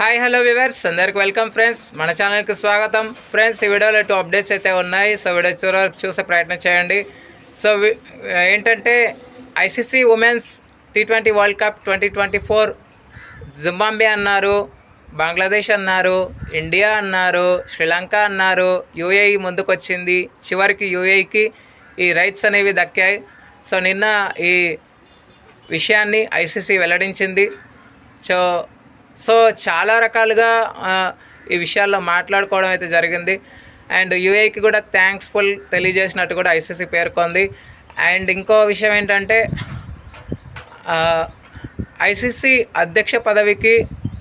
Hi hello viewers అందరికి welcome friends మన ఛానల్కి స్వాగతం. ఫ్రెండ్స్ ఈ వీడియోలో టూ అప్డేట్స్ అయితే ఉన్నాయి. సో వీడియో చివరి వరకు చూసే ప్రయత్నం చేయండి. సో ఏంటంటే ICC women's T twenty world cup twenty twenty four Zimbabwe అన్నారు బంగ్లాదేశ్ అన్నారు ఇండియా అన్నారు శ్రీలంక అన్నారు యూఏఈ ముందుకొచ్చింది. చివరికి యూఏఈకి ఈ రైట్స్ అనేవి దక్కాయి. సో నిన్న ఈ విషయాన్ని ఐసీసీ వెల్లడించింది. సో సో చాలా రకాలుగా ఈ విషయాల్లో మాట్లాడుకోవడం అయితే జరిగింది. అండ్ యూఏకి కూడా థ్యాంక్స్ఫుల్ తెలియజేసినట్టు కూడా ఐసీసీ పేర్కొంది. అండ్ ఇంకో విషయం ఏంటంటే ఐసీసీ అధ్యక్ష పదవికి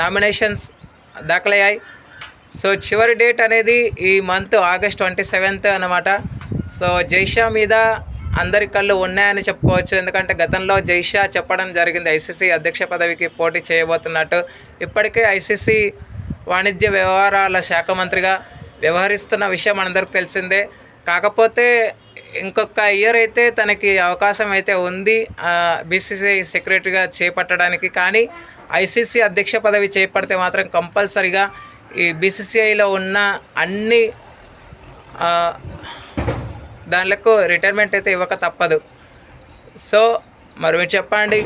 నామినేషన్స్ దాఖలయ్యాయి. సో చివరి డేట్ అనేది ఈ మంత్ ఆగస్ట్ ట్వంటీ సెవెంత్ అనమాట సో జైషా మీద అందరి కళ్ళు ఉన్నాయని చెప్పుకోవచ్చు. ఎందుకంటే గతంలో జైషా చెప్పడం జరిగింది. ఐసీసీ అధ్యక్ష పదవికి పోటీ చేయబోతున్నట్టు. ఇప్పటికే ఐసీసీ వాణిజ్య వ్యవహారాల శాఖ మంత్రిగా వ్యవహరిస్తున్న విషయం మనందరికి తెలిసిందే. కాకపోతే ఇంకొక ఇయర్ అయితే తనకి అవకాశం అయితే ఉంది. బీసీసీఐ సెక్రటరీగా చేపట్టడానికి. కానీ ఐసీసీ అధ్యక్ష పదవి చేపడితే మాత్రం కంపల్సరిగా ఈ బీసీసీఐలో ఉన్న అన్ని దానిలకు రిటైర్మెంట్ అయితే ఇవ్వక తప్పదు. సో మరి మీరు చెప్పండి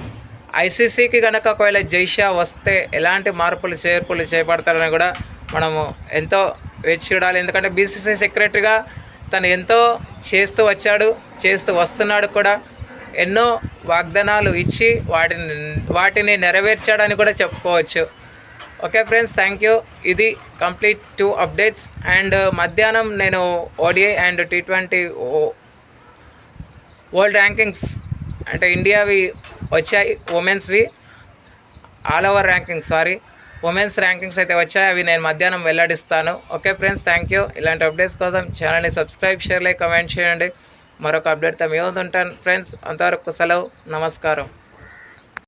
ఐసీసీకి కనుక ఒకవేళ జైషా వస్తే ఎలాంటి మార్పులు చేర్పులు చేపడతారని కూడా మనము ఎంతో వేచి చూడాలి. ఎందుకంటే బీసీసీ సెక్రటరీగా తను ఎంతో చేస్తూ వచ్చాడు చేస్తూ వస్తున్నాడు కూడా. ఎన్నో వాగ్దానాలు ఇచ్చి వాటిని వాటిని నెరవేర్చాడని కూడా చెప్పుకోవచ్చు. ఓకే ఫ్రెండ్స్ థ్యాంక్ యూ ఇది కంప్లీట్ టూ అప్డేట్స్ అండ్ మధ్యాహ్నం నేను ODI and T twenty world rankings అంటే ఇండియావి వచ్చాయి ఉమెన్స్వి all over rankings sorry women's rankings అయితే వచ్చాయి అవి నేను మధ్యాహ్నం వెల్లడిస్తాను. ఓకే ఫ్రెండ్స్ థ్యాంక్ యూ ఇలాంటి అప్డేట్స్ కోసం ఛానల్ని సబ్స్క్రైబ్ షేర్ లైక్ కమెంట్ చేయండి. మరొక అప్డేట్తో మేము ఉంటాను ఫ్రెండ్స్ అంతవరకు సెలవు నమస్కారం.